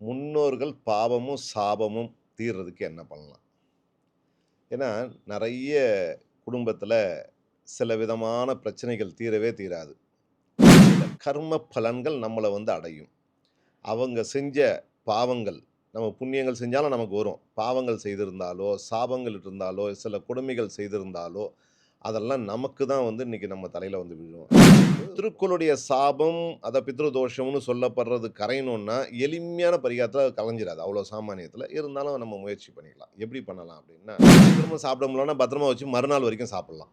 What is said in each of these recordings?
முன்னோர்கள் பாவமும், சாபமும் தீர்றதுக்கு என்ன பண்ணலாம்? ஏன்னா, நிறைய குடும்பத்தில் சில விதமான பிரச்சனைகள் தீரவே தீராது. கர்ம பலன்கள் நம்மளை வந்து அடையும். அவங்க செஞ்ச பாவங்கள், நம்ம புண்ணியங்கள் செஞ்சாலும் நமக்கு வரும். பாவங்கள் செய்திருந்தாலோ, சாபங்கள் இருந்தாலோ, சில கொடுமைகள் செய்திருந்தாலோ, அதெல்லாம் நமக்கு தான் வந்து இன்னைக்கு நம்ம தலையில வந்து விழும். பித்ருக்களுடைய சாபம், அத பித்ரு தோஷம்னு சொல்லப்படுறது கரையணும்னா, எளிமையான பரிகாரத்தில அது கலைஞ்சிராது. அவ்வளோ சாமானியத்தில. இருந்தாலும் நம்ம முயற்சி பண்ணிக்கலாம். எப்படி பண்ணலாம் அப்படின்னா, திரும்ப சாப்பிட முடியலன்னா பத்திரமா வச்சு மறுநாள் வரைக்கும் சாப்பிடலாம்.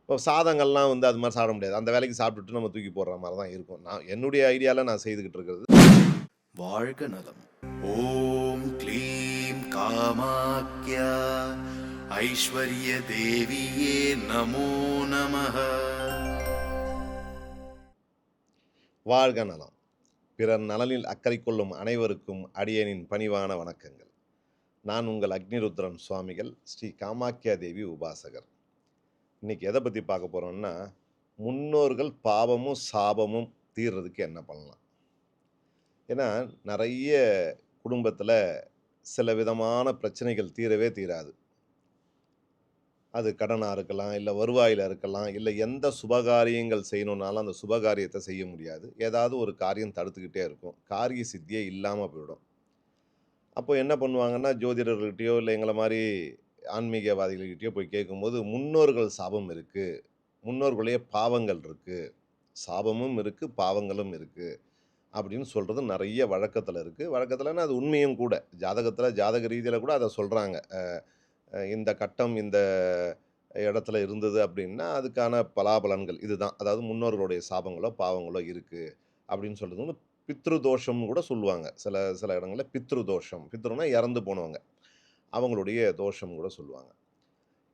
இப்போ சாதங்கள்லாம் வந்து அது மாரி சாப்பிட முடியாது. அந்த வேளைக்கு சாப்பிட்டுட்டு நம்ம தூக்கி போடுற மாரி தான் இருக்கும். நான் என்னுடைய ஐடியால நான் செய்துகிட்டு இருக்கிறது. வாழ்க நலம் ஓம் க்ளீம் காமாக்யா ஐஸ்வர்ய தேவியே நமோ நம வாழ்க நலம். பிறர் நலனில் அக்கறை கொள்ளும் அனைவருக்கும் அடியனின் பணிவான வணக்கங்கள். நான் உங்கள் அக்னிருத்ரன் சுவாமிகள், ஸ்ரீ காமாக்கியா தேவி உபாசகர். இன்னைக்கு எதை பற்றி பார்க்க போகிறோம்னா முன்னோர்கள் பாவமும், சாபமும் தீர்றதுக்கு என்ன பண்ணலாம்? ஏன்னா, நிறைய குடும்பத்தில் சில விதமான பிரச்சனைகள் தீரவே தீராது. அது கடனாக இருக்கலாம், இல்லை வருவாயில் இருக்கலாம், இல்லை எந்த சுபகாரியங்கள் செய்யணுன்னாலும் அந்த சுபகாரியத்தை செய்ய முடியாது. ஏதாவது ஒரு காரியம் தடுத்துக்கிட்டே இருக்கும். காரிய சித்தியே இல்லாமல் போயிடும். அப்போ என்ன பண்ணுவாங்கன்னா, ஜோதிடர்கள்கிட்டயோ இல்லை எங்களை மாதிரி ஆன்மீகவாதிகள்கிட்டயோ போய் கேட்கும்போது, முன்னோர்கள் சாபம் இருக்குது முன்னோர்களுடைய பாவங்கள் இருக்குது சாபமும் இருக்குது பாவங்களும் இருக்குது அப்படின்னு சொல்கிறது நிறைய வழக்கத்தில் இருக்குது வழக்கத்தில்னா அது உண்மையும் கூட. ஜாதகத்தில் ஜாதக ரீதியில் கூட அதை சொல்கிறாங்க இந்த கட்டம் இந்த இடத்துல இருந்தது அப்படின்னா, அதுக்கான பலாபலன்கள் இதுதான். அதாவது முன்னோர்களுடைய சாபங்களோ, பாவங்களோ இருக்குது அப்படின்னு சொல்கிறது வந்து பித்ரு தோஷம்னு கூட சொல்லுவாங்க. சில சில இடங்களில் பித்ரு தோஷம். இறந்து போனவங்க. அவங்களுடைய தோஷம் கூட சொல்லுவாங்க.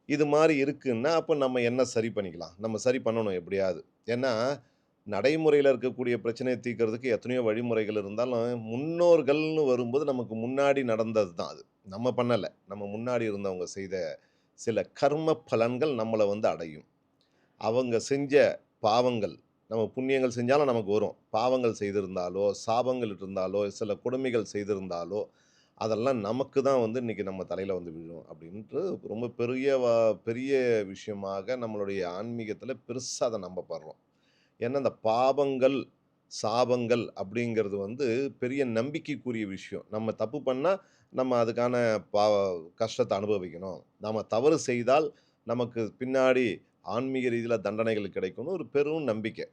இது மாதிரி இருக்குன்னா, அப்போ நம்ம என்ன சரி பண்ணிக்கலாம்? நம்ம சரி பண்ணணும் எப்படியாவது. ஏன்னா, நடைமுறையில் இருக்கக்கூடிய பிரச்சனையை தீர்க்கிறதுக்கு எத்தனையோ வழிமுறைகள் இருந்தாலும், முன்னோர்கள்னு வரும்போது நமக்கு முன்னாடி நடந்தது தான் அது. நம்ம பண்ணலை நம்ம முன்னாடி இருந்தவங்க செய்த சில கர்ம பலன்கள் நம்மளை வந்து அடையும். அவங்க செஞ்ச பாவங்கள், நம்ம புண்ணியங்கள் செஞ்சாலும் நமக்கு வரும். பாவங்கள் செய்திருந்தாலோ, சாபங்கள் இருந்தாலோ, சில கொடுமைகள் செய்திருந்தாலோ, அதெல்லாம் நமக்கு தான் வந்து இன்னைக்கு நம்ம தலையில் வந்து விழும். அப்படின்ட்டு ரொம்ப பெரிய வா பெரிய விஷயமாக நம்மளுடைய ஆன்மீகத்தில் பெருசாக அதை நம்ம படுறோம் ஏன்னா, இந்த பாவங்கள், சாபங்கள் அப்படிங்கிறது வந்து பெரிய நம்பிக்கைக்குரிய விஷயம். நம்ம தப்பு பண்ணால் நம்ம அதுக்கான பா கஷ்டத்தை அனுபவிக்கணும். நாம தவறு செய்தால், நமக்கு பின்னாடி ஆன்மீக ரீதியில் தண்டனைகள் கிடைக்கும்னு ஒரு பெரும் நம்பிக்கை.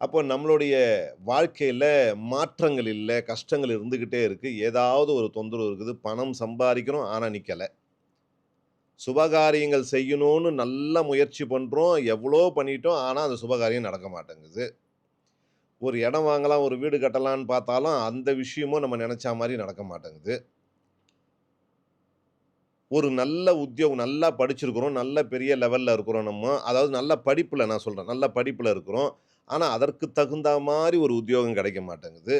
அப்போ நம்மளுடைய வாழ்க்கையில் மாற்றங்கள் இல்லை கஷ்டங்கள் இருந்துக்கிட்டே இருக்குது ஏதாவது ஒரு தொந்தரவு இருக்குது. பணம் சம்பாதிக்கிறோம் ஆனால் நிற்கலை சுபகாரியங்கள் செய்யணும்னு நல்லா முயற்சி பண்ணுறோம் எவ்வளோ பண்ணிட்டோம். ஆனால் அந்த சுபகாரியம் நடக்க மாட்டேங்குது. ஒரு இடம் வாங்கலாம், ஒரு வீடு கட்டலான்னு பார்த்தாலும், அந்த விஷயமும் நம்ம நினச்சா மாதிரி நடக்க மாட்டேங்குது. ஒரு நல்ல உத்தியோகம் நல்லா படிச்சிருக்கிறோம். நல்ல பெரிய லெவலில் இருக்கிறோம் நம்ம. அதாவது நல்ல படிப்பில் நான் சொல்கிறேன் நல்ல படிப்பில் இருக்கிறோம். ஆனால் அதற்கு தகுந்த மாதிரி ஒரு உத்தியோகம் கிடைக்க மாட்டேங்குது.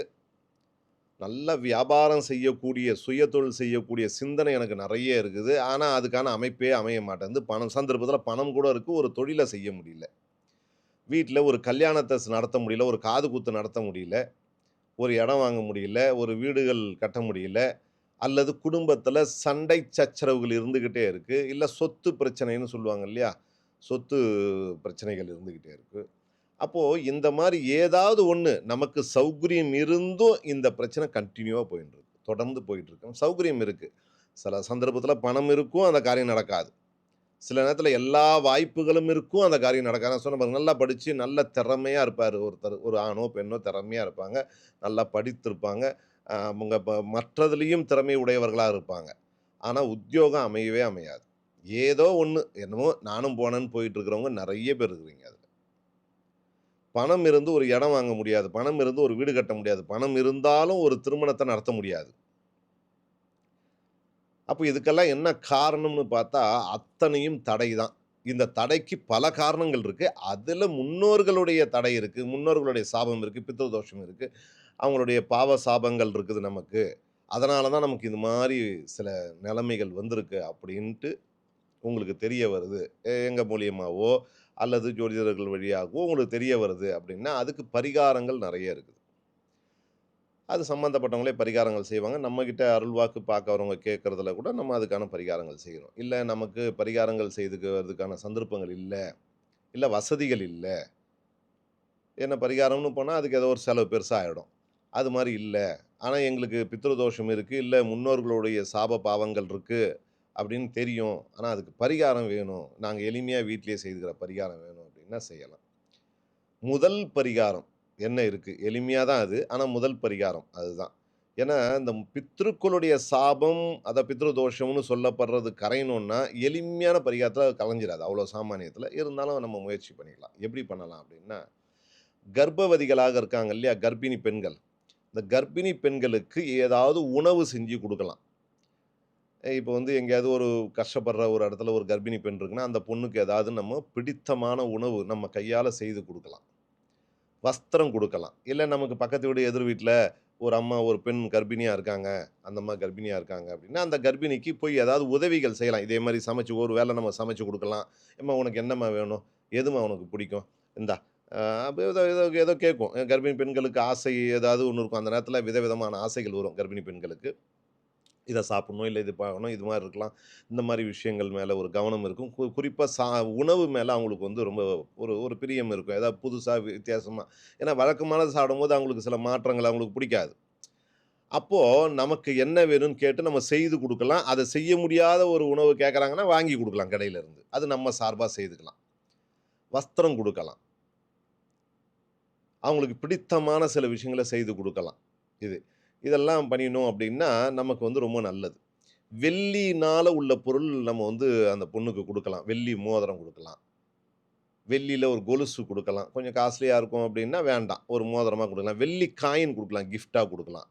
நல்ல வியாபாரம் செய்யக்கூடிய, சுயதொழில் செய்யக்கூடிய சிந்தனை எனக்கு நிறைய இருக்குது. ஆனால் அதுக்கான அமைப்பே அமைய மாட்டேங்குது. பணம் சந்தர்ப்பத்தில் பணம் கூட இருக்குது ஒரு தொழிலை செய்ய முடியல. வீட்டில் ஒரு கல்யாணத்தை நடத்த முடியல. ஒரு காது குத்து நடத்த முடியல. ஒரு இடம் வாங்க முடியல. ஒரு வீடுகள் கட்ட முடியல. அல்லது குடும்பத்தில் சண்டை சச்சரவுகள் இருந்துக்கிட்டே இருக்குது இல்லை சொத்து பிரச்சனைன்னு சொல்லுவாங்க இல்லையா? சொத்து பிரச்சனைகள் இருந்துக்கிட்டே இருக்குது அப்போது இந்த மாதிரி ஏதாவது ஒன்று நமக்கு சௌகரியம் இருந்தும் இந்த பிரச்சனை கண்டினியூவாக போயின்னு இருக்கு. தொடர்ந்து போயிட்டுருக்கு சௌகரியம் இருக்குது சில சந்தர்ப்பத்தில் பணம் இருக்கும். அந்த காரியம் நடக்காது. சில நேரத்தில் எல்லா வாய்ப்புகளும் இருக்கும். அந்த காரியம் நடக்காது. நான் சொன்ன நல்லா படித்து நல்ல திறமையாக இருப்பார் ஒருத்தர். ஒரு ஆணோ, பெண்ணோ திறமையாக இருப்பாங்க. நல்லா படித்திருப்பாங்க. அவங்க இப்போ மற்றதிலயும் திறமை உடையவர்களாக இருப்பாங்க. ஆனால் உத்தியோகம் அமையவே அமையாது. ஏதோ ஒன்று என்னமோ நானும் போனேன்னு போயிட்டுருக்கிறவங்க நிறைய பேர் இருக்கிறீங்க அதில் பணம் இருந்து ஒரு இடம் வாங்க முடியாது. பணம் இருந்து ஒரு வீடு கட்ட முடியாது. பணம் இருந்தாலும் ஒரு திருமணத்தை நடத்த முடியாது. அப்போ இதுக்கெல்லாம் என்ன காரணம்னு பார்த்தா, அத்தனையும் தடை தான். இந்த தடைக்கு பல காரணங்கள் இருக்குது அதில் முன்னோர்களுடைய தடை இருக்குது முன்னோர்களுடைய சாபம் இருக்குது பித்ரு தோஷம் இருக்குது அவங்களுடைய பாவ சாபங்கள் இருக்குது நமக்கு. அதனால தான் நமக்கு இது மாதிரி சில நிலைமைகள் வந்திருக்கு அப்படின்ட்டு உங்களுக்கு தெரிய வருது. எங்கள் மூலியமாகவோ மூலியமாவோ, அல்லது ஜோதிடர்கள் வழியாகவோ உங்களுக்கு தெரிய வருது அப்படின்னா, அதுக்கு பரிகாரங்கள் நிறைய இருக்குது. அது சம்மந்தப்பட்டவங்களே பரிகாரங்கள் செய்வாங்க. நம்மக்கிட்ட அருள்வாக்கு பார்க்கறவங்க கேட்குறதுல கூட நம்ம அதுக்கான பரிகாரங்கள் செய்கிறோம் இல்லை நமக்கு பரிகாரங்கள் செய்துக்கிறதுக்கான சந்தர்ப்பங்கள் இல்லை. இல்லை வசதிகள் இல்லை. என்ன பரிகாரம்னு போனால் அதுக்கு ஏதோ ஒரு செலவு பெருசாக ஆகிடும் அது மாதிரி இல்லை. ஆனால் எங்களுக்கு பித்ருதோஷம் தோஷம் இல்லை முன்னோர்களுடைய சாப பாவங்கள் இருக்குது அப்படின்னு தெரியும். ஆனால் அதுக்கு பரிகாரம் வேணும். நாங்கள் எளிமையாக வீட்டிலே செய்துக்கிற பரிகாரம் வேணும் அப்படின்னா செய்யலாம். முதல் பரிகாரம் என்ன இருக்குது எளிமையாக தான் அது. ஆனால் முதல் பரிகாரம் அதுதான். ஏன்னா இந்த பித்ருக்களுடைய சாபம், அதை பித்ரு தோஷம்னு சொல்லப்படுறது கரையணும்னா, எளிமையான பரிகாரத்தில் அது கலைஞ்சிடாது அவ்வளோ சாமானியத்தில் இருந்தாலும் நம்ம முயற்சி பண்ணிக்கலாம். எப்படி பண்ணலாம் அப்படின்னா, கர்ப்பவதிகளாக இருக்காங்க இல்லையா? கர்ப்பிணி பெண்கள். இந்த கர்ப்பிணி பெண்களுக்கு ஏதாவது உணவு செஞ்சு கொடுக்கலாம் இப்போ வந்து எங்கேயாவது ஒரு கஷ்டப்படுற ஒரு இடத்துல ஒரு கர்ப்பிணி பெண் இருக்குன்னா, அந்த பொண்ணுக்கு ஏதாவது நம்ம பிடித்தமான உணவு நம்ம கையால் செய்து கொடுக்கலாம் வஸ்திரம் கொடுக்கலாம் இல்லை நமக்கு பக்கத்து வீடு, எதிர் வீட்டில் ஒரு அம்மா, ஒரு பெண் கர்ப்பிணியாக இருக்காங்க. அந்த அம்மா கர்ப்பிணியாக இருக்காங்க அப்படின்னா, அந்த கர்ப்பிணிக்கு போய் ஏதாவது உதவிகள் செய்யலாம். இதே மாதிரி சமைச்சு ஒரு வேளை நம்ம சமைச்சு கொடுக்கலாம் "எம்மா உனக்கு என்னம்மா வேணும்? எதும்மா உனக்கு பிடிக்கும்? இந்தா" அப்போ ஏதோ ஏதோ ஏதோ கேட்கும். கர்ப்பிணி பெண்களுக்கு ஆசை ஏதாவது ஒன்று இருக்கும். அந்த நேரத்தில் விதவிதமான ஆசைகள் வரும் கர்ப்பிணி பெண்களுக்கு. இதை சாப்பிடணும், இல்லை இது பார்க்கணும், இது மாதிரி இருக்கலாம். இந்த மாதிரி விஷயங்கள் மேலே ஒரு கவனம் இருக்கும். கு குறிப்பாக சா உணவு மேலே அவங்களுக்கு வந்து ரொம்ப ஒரு ஒரு பிரியம் இருக்கும். ஏதாவது புதுசாக வித்தியாசமாக ஏன்னா வழக்கமானது சாப்பிடும்போது அவங்களுக்கு சில மாற்றங்கள் அவங்களுக்கு பிடிக்காது. அப்போது நமக்கு என்ன வேணும்னு கேட்டு நம்ம செய்து கொடுக்கலாம் அதை செய்ய முடியாத ஒரு உணவு கேட்குறாங்கன்னா வாங்கி கொடுக்கலாம் கடையிலேருந்து அது நம்ம சார்பாக செய்துக்கலாம். வஸ்திரம் கொடுக்கலாம் அவங்களுக்கு பிடித்தமான சில விஷயங்கள செய்து கொடுக்கலாம் இது. இதெல்லாம் பண்ணினோம் அப்படின்னா, நமக்கு வந்து ரொம்ப நல்லது. வெள்ளினால் உள்ள பொருள் நம்ம வந்து அந்த பொண்ணுக்கு கொடுக்கலாம். வெள்ளி மோதிரம் கொடுக்கலாம். வெள்ளியில் ஒரு கொலுசு கொடுக்கலாம். கொஞ்சம் காஸ்ட்லியாக இருக்கும் அப்படின்னா வேண்டாம். ஒரு மோதிரமாக கொடுக்கலாம். வெள்ளி காயின் கொடுக்கலாம். கிஃப்டாக கொடுக்கலாம்.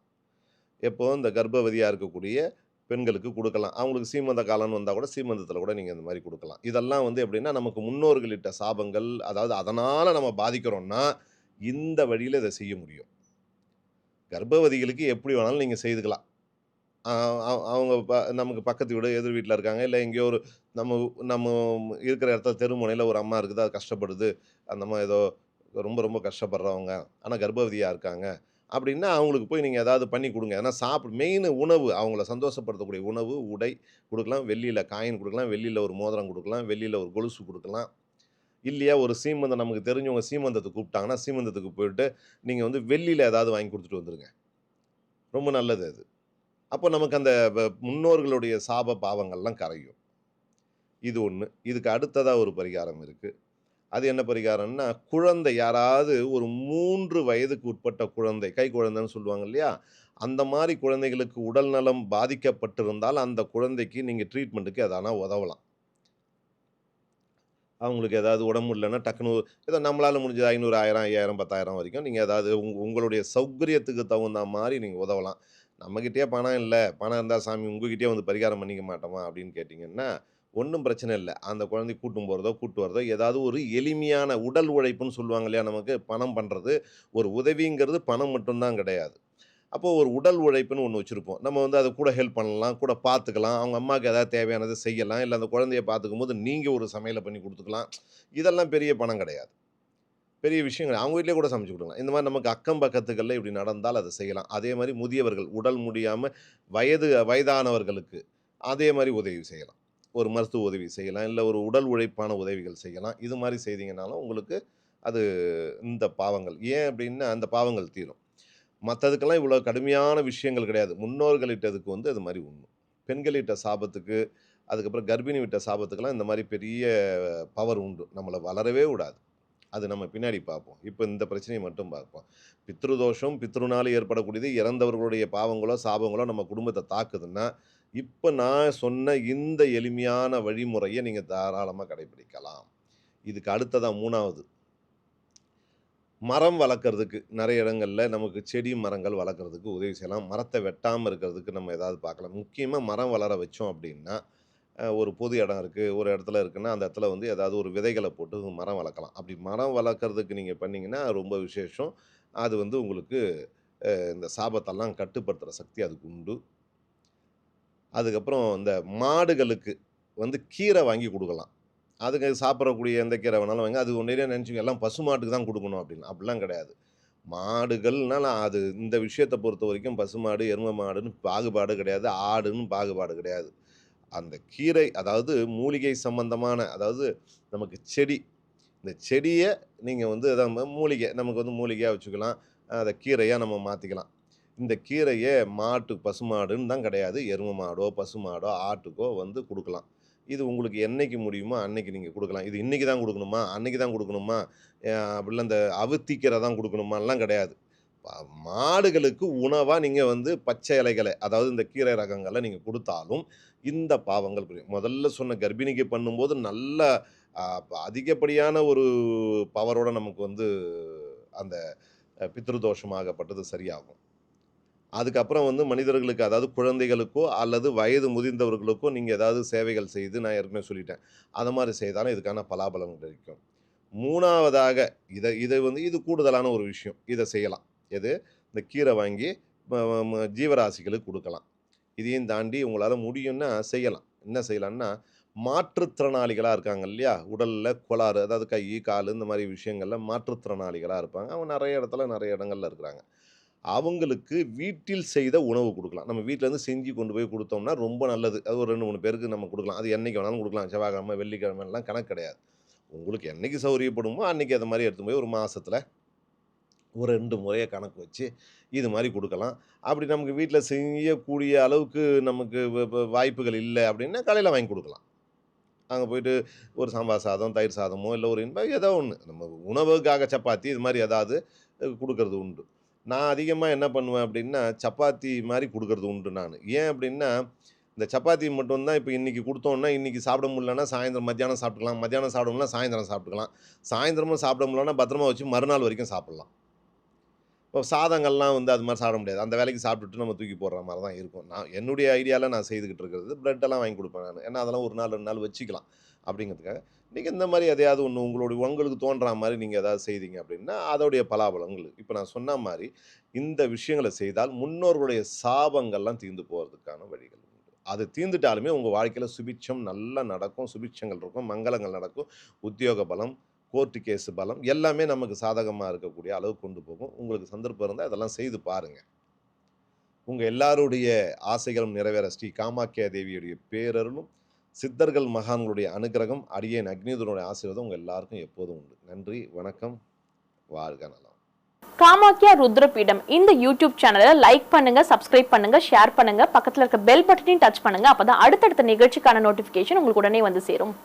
எப்போ இந்த கர்ப்பவதியாக இருக்கக்கூடிய பெண்களுக்கு கொடுக்கலாம். அவங்களுக்கு சீமந்த காலம்னு வந்தால் கூட சீமந்தத்தில் கூட நீங்கள் இந்த மாதிரி கொடுக்கலாம். இதெல்லாம் வந்து எப்படின்னா, நமக்கு முன்னோர்களிட்ட சாபங்கள், அதாவது அதனால் நம்ம பாதிக்கிறோம்னா, இந்த வழியில் இதை செய்ய முடியும். கர்ப்பவதிகளுக்கு எப்படி வேணாலும் நீங்கள் செய்துக்கலாம். அவ அவங்க ப நமக்கு பக்கத்து வீடு, எதிர் வீட்டில் இருக்காங்க. இல்லை எங்கேயோ ஒரு நம்ம நம்ம இருக்கிற இடத்துல தெருமுனையில் ஒரு அம்மா இருக்குது. அது கஷ்டப்படுது. அந்த மாதிரி ஏதோ ரொம்ப ரொம்ப கஷ்டப்படுறவங்க. ஆனால் கர்ப்பவதியாக இருக்காங்க. அப்படின்னா அவங்களுக்கு போய் நீங்கள் ஏதாவது பண்ணி கொடுங்க ஏன்னா சாப்பிட் மெயின் உணவு. அவங்கள சந்தோஷப்படுத்தக்கூடிய உணவு, உடை கொடுக்கலாம் வெள்ளியில் காயின் கொடுக்கலாம் வெள்ளியில் ஒரு மோதிரம் கொடுக்கலாம் வெள்ளியில் ஒரு கொலுசு கொடுக்கலாம் இல்லையா ஒரு சீமந்தம் நமக்கு தெரிஞ்சவங்க சீமந்தத்தை கூப்பிட்டாங்கன்னா, சீமந்தத்துக்கு போயிட்டு நீங்கள் வந்து வெள்ளியில் ஏதாவது வாங்கி கொடுத்துட்டு வந்துருங்க. ரொம்ப நல்லது அது. அப்போ நமக்கு அந்த முன்னோர்களுடைய சாப பாவங்கள்லாம் கரையும். இது ஒன்று இதுக்கு அடுத்ததாக ஒரு பரிகாரம் இருக்குது அது என்ன பரிகாரம்னா, குழந்தை யாராவது ஒரு மூன்று வயதுக்கு உட்பட்ட குழந்தை, கை குழந்தைன்னு சொல்லுவாங்க இல்லையா? அந்த மாதிரி குழந்தைகளுக்கு உடல் நலம் பாதிக்கப்பட்டிருந்தால், அந்த குழந்தைக்கு நீங்கள் ட்ரீட்மெண்ட்டுக்கு எதனா உதவலாம். அவங்களுக்கு ஏதாவது உடம்பு இல்லைன்னா டக்குனு ஏதோ நம்மளால் முடிஞ்சது ஐநூறு ஆயிரம் ஐயாயிரம் பத்தாயிரம் வரைக்கும் நீங்கள் ஏதாவது உங் உங்களுடைய சௌகரியத்துக்கு தகுந்தா மாதிரி நீங்கள் உதவலாம். நம்மக்கிட்டே பணம் இல்லை பணம் இருந்தால் சாமி உங்ககிட்டே வந்து பரிகாரம் பண்ணிக்க மாட்டோமா? அப்படின்னு கேட்டிங்கன்னா ஒன்றும் பிரச்சனை இல்லை அந்த குழந்தைய கூட்டும் போகிறதோ கூட்டு வரதோ ஏதாவது ஒரு எளிமையான உடல் உழைப்புன்னு சொல்லுவாங்க இல்லையா? நமக்கு பணம் பண்ணுறது ஒரு உதவிங்கிறது பணம் மட்டும்தான் கிடையாது. அப்போது ஒரு உடல் உழைப்புன்னு ஒன்று வச்சுருப்போம் நம்ம வந்து அதை கூட ஹெல்ப் பண்ணலாம். கூட பார்த்துக்கலாம். அவங்க அம்மாவுக்கு ஏதாவது தேவையானதை செய்யலாம். இல்லை அந்த குழந்தைய பார்த்துக்கும்போது நீங்கள் ஒரு சமையலை பண்ணி கொடுத்துக்கலாம் இதெல்லாம் பெரிய பணம் கிடையாது. பெரிய விஷயம் கிடையாது. அவங்க வீட்லேயே கூட சமைச்சு கொடுக்கலாம் இந்த மாதிரி நமக்கு அக்கம் பக்கத்துகள்ல இப்படி நடந்தால் அதை செய்யலாம். அதே மாதிரி முதியவர்கள், உடல் முடியாமல் வயது வயதானவர்களுக்கு அதே மாதிரி உதவி செய்யலாம். ஒரு மருத்துவ உதவி செய்யலாம். இல்லை ஒரு உடல் உழைப்பான உதவிகள் செய்யலாம். இது மாதிரி செய்தீங்கனாலும் உங்களுக்கு அது இந்த பாவங்கள். ஏன் அப்படின்னா, அந்த பாவங்கள் தீரும். மற்றதுக்கெல்லாம் இவ்வளோ கடுமையான விஷயங்கள் கிடையாது. முன்னோர்களிட்டதுக்கு வந்து அது மாதிரி உண்மை. பெண்களிட்ட சாபத்துக்கு, அதுக்கப்புறம் கர்ப்பிணி விட்ட சாபத்துக்கெல்லாம் இந்த மாதிரி பெரிய பவர் உண்டு. நம்மளை வளரவே விடாது. அது நம்ம பின்னாடி பார்ப்போம். இப்போ இந்த பிரச்சனையை மட்டும் பார்ப்போம். பித்ரு தோஷம், ஏற்படக்கூடியது இறந்தவர்களுடைய பாவங்களோ, சாபங்களோ நம்ம குடும்பத்தை தாக்குதுன்னா, இப்போ நான் சொன்ன இந்த எளிமையான வழிமுறையை நீங்கள் தாராளமாக கடைபிடிக்கலாம். இதுக்கு அடுத்ததான் மூணாவது மரம் வளர்க்கறதுக்கு நிறைய இடங்களில் நமக்கு செடி, மரங்கள் வளர்க்குறதுக்கு உதவி செய்யலாம். மரத்தை வெட்டாமல் இருக்கிறதுக்கு நம்ம ஏதாவது பார்க்கலாம். முக்கியமாக மரம் வளர வச்சோம் அப்படின்னா, ஒரு பொது இடம் இருக்குது ஒரு இடத்துல இருக்குன்னா, அந்த இடத்துல வந்து ஏதாவது ஒரு விதைகளை போட்டு மரம் வளர்க்கலாம். அப்படி மரம் வளர்க்கறதுக்கு நீங்கள் பண்ணிங்கன்னா ரொம்ப விசேஷம். அது வந்து உங்களுக்கு இந்த சாபத்தெல்லாம் கட்டுப்படுத்துகிற சக்தி அதுக்கு உண்டு. அதுக்கப்புறம் இந்த மாடுகளுக்கு வந்து கீரை வாங்கி கொடுக்கலாம் அதுக்கு சாப்பிடக்கூடிய எந்த கீரை வேணாலும் வாங்கி. அது ஒண்ணே நினச்சிங்க எல்லாம் பசுமாட்டுக்கு தான் கொடுக்கணும் அப்படின்னு. அப்படிலாம் கிடையாது. மாடுகள்னால அது இந்த விஷயத்தை பொறுத்த வரைக்கும் பசுமாடு எருமை மாடுன்னு பாகுபாடு கிடையாது. ஆடுன்னு பாகுபாடு கிடையாது. அந்த கீரை அதாவது மூலிகை சம்பந்தமான அதாவது நமக்கு செடி இந்த செடியை நீங்கள் வந்து அதான் மூலிகை நமக்கு வந்து மூலிகையாக வச்சுக்கலாம். அதை கீரையாக நம்ம மாற்றிக்கலாம் இந்த கீரையை மாட்டு பசுமாடுன்னு தான் கிடையாது. எருமை மாடோ பசுமாடோ ஆட்டுக்கோ வந்து கொடுக்கலாம். இது உங்களுக்கு என்னைக்கு முடியுமோ அன்னைக்கு நீங்கள் கொடுக்கலாம். இது இன்றைக்கி தான் கொடுக்கணுமா? அன்னைக்கு தான் கொடுக்கணுமா? அப்படிலாம் இந்த அவுத்திக்கீரை தான் கொடுக்கணுமாலாம் கிடையாது. மாடுகளுக்கு உணவாக நீங்கள் வந்து பச்சை இலைகளை அதாவது இந்த கீரை ரகங்களை நீங்கள் கொடுத்தாலும் இந்த பாவங்கள் புரியும் முதல்ல சொன்ன கர்ப்பிணிக்கு பண்ணும்போது நல்ல அதிகப்படியான ஒரு பவரோட நமக்கு வந்து அந்த பித்ருதோஷமாகப்பட்டது சரியாகும். அதுக்கப்புறம் வந்து மனிதர்களுக்கு அதாவது குழந்தைகளுக்கோ அல்லது வயது முதிர்ந்தவர்களுக்கோ நீங்கள் ஏதாவது சேவைகள் செய்து நான் ஏற்கனவே சொல்லிட்டேன். அது மாதிரி செய்தாலும் இதுக்கான பலாபலம் கிடைக்கும். மூணாவதாக இதை இதை வந்து இது கூடுதலான ஒரு விஷயம். இதை செய்யலாம். எது? இந்த கீரை வாங்கி ஜீவராசிகளுக்கு கொடுக்கலாம். இதையும் தாண்டி உங்களால் முடியும்னா செய்யலாம். என்ன செய்யலாம்னா மாற்றுத்திறனாளிகளாக இருக்காங்க இல்லையா? உடலில் கோளாறு அதாவது கை கால் இந்த மாதிரி விஷயங்களில் மாற்றுத்திறனாளிகளாக இருப்பாங்க. அவங்க நிறைய இடத்துல நிறைய இடங்களில் இருக்கிறாங்க. அவங்களுக்கு வீட்டில் செய்த உணவு கொடுக்கலாம். நம்ம வீட்டிலேருந்து செஞ்சு கொண்டு போய் கொடுத்தோம்னா ரொம்ப நல்லது. அது ஒரு ரெண்டு மூணு பேருக்கு நம்ம கொடுக்கலாம். அது என்றைக்கு வேணாலும் கொடுக்கலாம். செவ்வாய்க்கிழமை வெள்ளிக்கிழமைலாம் கணக்கு கிடையாது. உங்களுக்கு என்னைக்கு சௌகரியப்படுமோ அன்றைக்கி அது மாதிரி எடுத்து போய் ஒரு மாதத்தில் ஒரு ரெண்டு முறையை கணக்கு வச்சு இது மாதிரி கொடுக்கலாம். அப்படி நமக்கு வீட்டில் செய்யக்கூடிய அளவுக்கு நமக்கு வ- வாய்ப்புகள் இல்லை அப்படின்னா கடையில் வாங்கி கொடுக்கலாம். அங்கே போயிட்டு ஒரு சாம்பார் சாதம் தயிர் சாதமோ இல்லை ஒரு இன்பம் ஏதோ ஒன்று நம்ம உணவுக்காக சப்பாத்தி இது மாதிரி ஏதாவது கொடுக்கறது உண்டு. நான் அதிகமாக என்ன பண்ணுவேன் அப்படின்னா சப்பாத்தி மாதிரி கொடுக்கறது உண்டு நான். ஏன் அப்படின்னா இந்த சப்பாத்தி மட்டும்தான் இப்போ இன்றைக்கி கொடுத்தோன்னா இன்றைக்கி சாப்பிட முடியலன்னா சாயந்தரம் மத்தியானம் சாப்பிட்டுக்கலாம். மத்தியானம் சாப்பிட முடியல சாயந்தரம் சாப்பிட்டுக்கலாம். சாயந்தரமும் சாப்பிட முடியலன்னா பத்திரமா வச்சு மறுநாள் வரைக்கும் சாப்பிட்லாம். இப்போ சாதங்கள்லாம் வந்து அது மாதிரி சாப்பிட முடியாது. அந்த வேலைக்கு சாப்பிட்டுட்டு நம்ம தூக்கி போடுற மாதிரி தான் இருக்கும். நான் என்னுடைய ஐடியாவில் நான் செய்துக்கிட்டு இருக்கிறது ப்ரெட்டெல்லாம் வாங்கி கொடுப்பேன் நான். ஏன்னா அதெல்லாம் ஒரு நாள் ரெண்டு நாள் வச்சுக்கலாம் அப்படிங்கிறதுக்காக. நீங்கள் இந்த மாதிரி எதையாவது ஒன்று உங்களுடைய உங்களுக்கு தோன்ற மாதிரி நீங்கள் எதாவது செய்தீங்க அப்படின்னா அதோடைய பலாபலங்கள் இப்போ நான் சொன்ன மாதிரி இந்த விஷயங்களை செய்தால் முன்னோர்களுடைய சாபங்கள்லாம் தீர்ந்து போகிறதுக்கான வழிகள் உண்டு. அது தீர்ந்துட்டாலுமே உங்கள் வாழ்க்கையில் சுபிட்சம் நல்லா நடக்கும் சுபிட்சங்கள் இருக்கும் மங்களங்கள் நடக்கும். உத்தியோக பலம் கோர்ட்டு கேஸு பலம் எல்லாமே நமக்கு சாதகமாக இருக்கக்கூடிய அளவுக்கு கொண்டு போகும். உங்களுக்கு சந்தர்ப்பம் இருந்தால் அதெல்லாம் செய்து பாருங்கள் உங்கள் எல்லாருடைய ஆசைகளும் நிறைவேற ஸ்ரீ காமாக்கியா தேவியுடைய பேரருளும் சித்தர்கள் மகான்களுடைய அனுகிரகம் அடியேன் அக்னிதனுடைய ஆசீர்வாதம் உங்கள் எல்லாருக்கும் எப்போதும் உண்டு. நன்றி வணக்கம். வாழ்க நலம் காமாக்கியா ருத்ரபீடம். இந்த யூடியூப் சேனலை லைக் பண்ணுங்க சப்ஸ்கிரைப் பண்ணுங்க ஷேர் பண்ணுங்க. பக்கத்தில் இருக்க பெல் பட்டனையும் டச் பண்ணுங்க. அப்பதான் அடுத்தடுத்த நிகழ்ச்சிக்கான நோட்டிபிகேஷன் உங்களுக்கு உடனே வந்து சேரும்.